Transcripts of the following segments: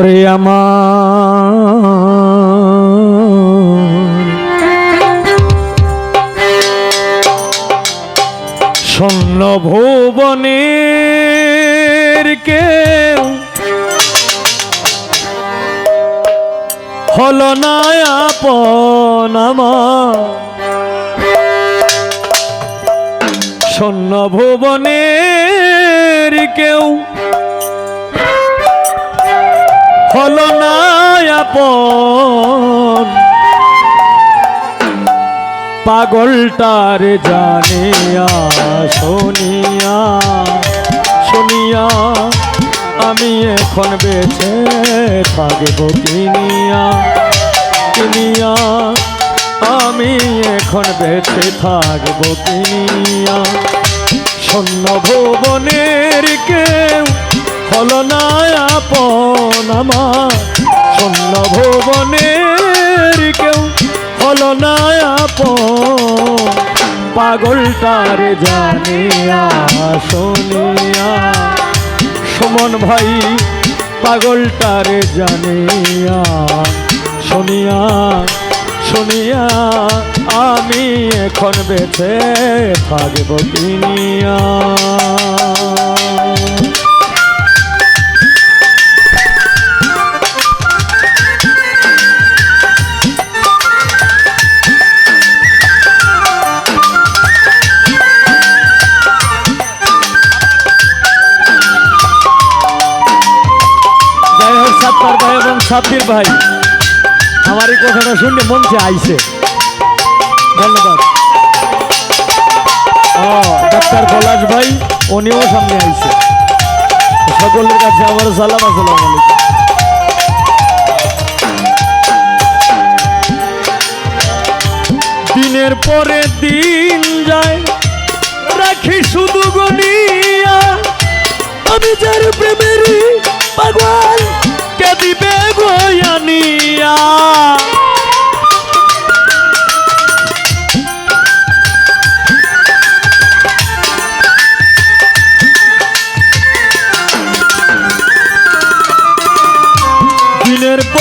ওরে আমার। স্বর্ণ ভুবনের কেউ হল না স্বর্ণ ভুবনের কেউ হল না পাগলটার জানিয়া, শুনিয়া শুনিয়া আমি এখন বেছে থাকব কিনিয়া কিনিয়া আমি এখন বেছে থাকব কিনিয়া শূন্য ভুবনের কেউ হল না আপন আমার। শূন্য ভুবনের কেউ হল না আপন। পাগলটার জানিয়া শুনিয়া, সুমন ভাই পাগলটার জানিয়া, শুনিয়া শুনিয়া আমি এখন বেঁচে থাকব কিনিয়া এবং সাব্বির ভাই আমার এই কথাটা শুনে মঞ্চে আইছে। ধন্যবাদ। ডাক্তার পলাশ ভাই, উনিও সামনে আইছে। সকলের কাছে আমার সালাম, আসসালাম আলাইকুম। দিনের পরে দিন যায়, রাখি শুধু গনিয়া।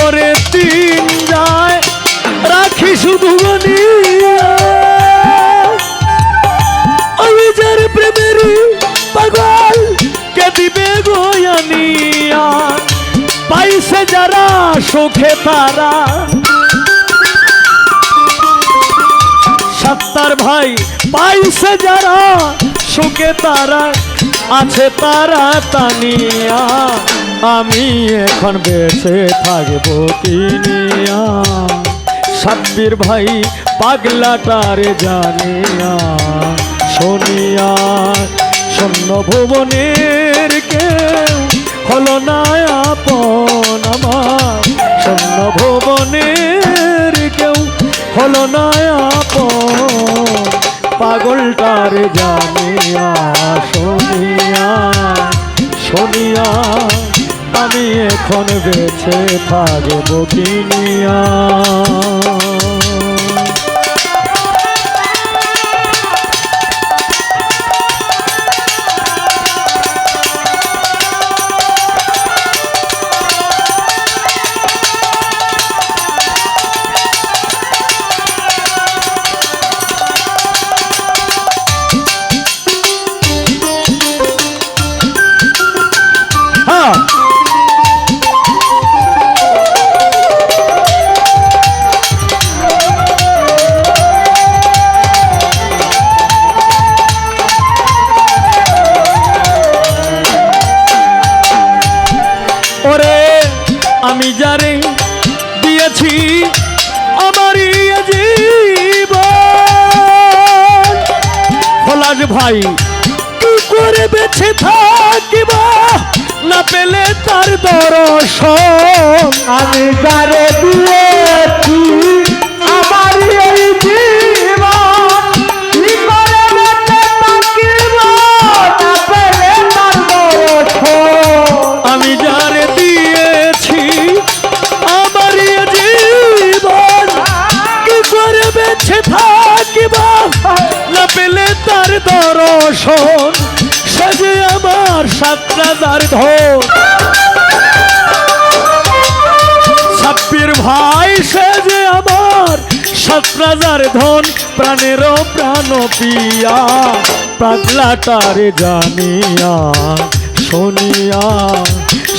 পরে দিন যায়, রাখি শুধু আমি যার প্রেমের পাগল, কে দিবে গোয়ানিয়া পাইছে যারা, সুখে তারা। সত্তার ভাই, পাইছে যারা, সুখে তারা, আছে তারা তানিয়া। আমি এখন বেঁচে থাকব কিনিয়া সাব্বির ভাই পাগলাটার জানিয়া শুনিয়া শূন্য ভুবনের কেউ হলো না আপন আমার। শূন্য ভুবনের কেউ হলো না আপন। পাগলটার জানিয়া শুনিয়া শুনিয়া আমি এখন বেছে থাকব কিনিয়া পলাশ ভাই। কি করে বেছে থাকিব? না পেলে তার দর্শন। আমি যারে দিয়েছি শোন সাজে আমার সাত রাজার ধন। সাপ্পির ভাই সাজে আমার সাতরাজার ধন। প্রাণের প্রাণ পিয়া পাগলাটারে জানিয়া, শুনিয়া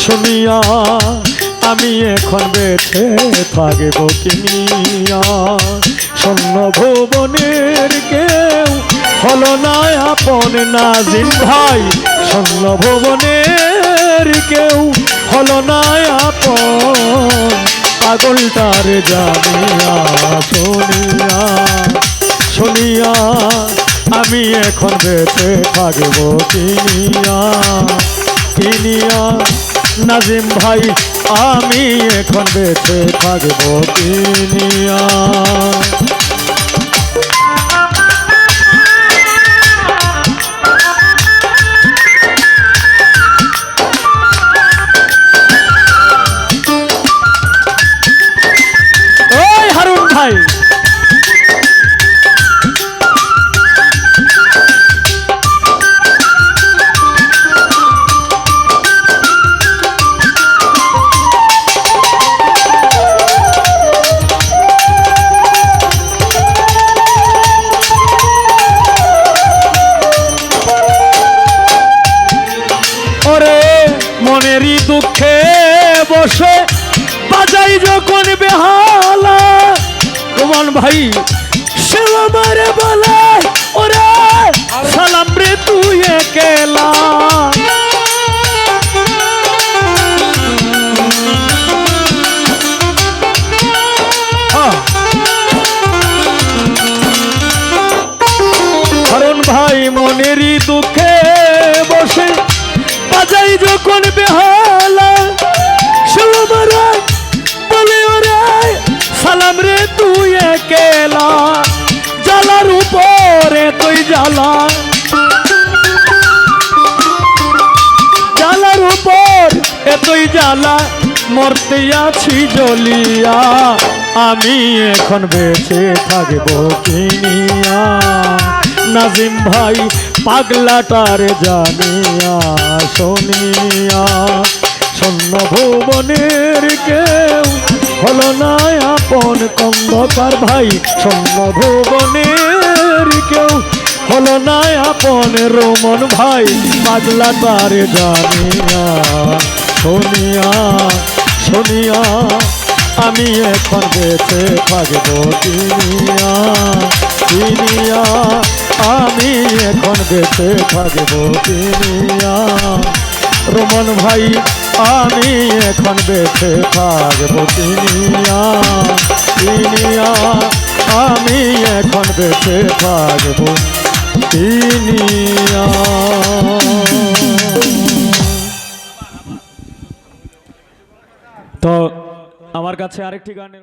শুনিয়া, আমি এখন বেছে থাকব কিনিয়া শূন্য ভুবনের কেউ হলো না আপন নাজিম ভাই। স্বর্ণ ভুবনের কেউ হলো না আপন। পাগলটার জানিয়া শুনিয়া শুনিয়া আমি এখন বেঁচে থাকব কিনিয়া। কিনিয়া নাজিম ভাই, আমি এখন বেঁচে থাকব কিনিয়া। ওরে মনেরই দুঃখে বসে, বাজাই যখন বেহালা, রোমান ভাই, সে আমারে বলে, ওরে, সালাম রে তুই একেলা হ্যাঁ। ভাই, মনেরই দুঃখে তুই জ্বালার উপর এতই জ্বালা, মরতে আছি জ্বলিয়া আমি এখন বেঁচে থাকব কিনিয়া। নাজিম ভাই পাগলাটার জানিয়া শুনিয়া, স্বর্ণ ভুবনের কেউ হলো না আপন কন্দকার ভাই। স্বর্ণ ভুবনের কেউ হলো না আপন রোমন ভাই পাগলাটার জানিয়া, শুনিয়া শুনিয়া, আমি এখন বেঁচে থাকব কিনিয়া কিনিয়া আমি এখন বেঁচে থাকব কিনিয়া রোমন ভাই, আমি এখন বেঁচে থাকব কিনিয়া কিনিয়া আমি এখন বেঁচে থাকব তো আমার কাছে আরেকটি গানের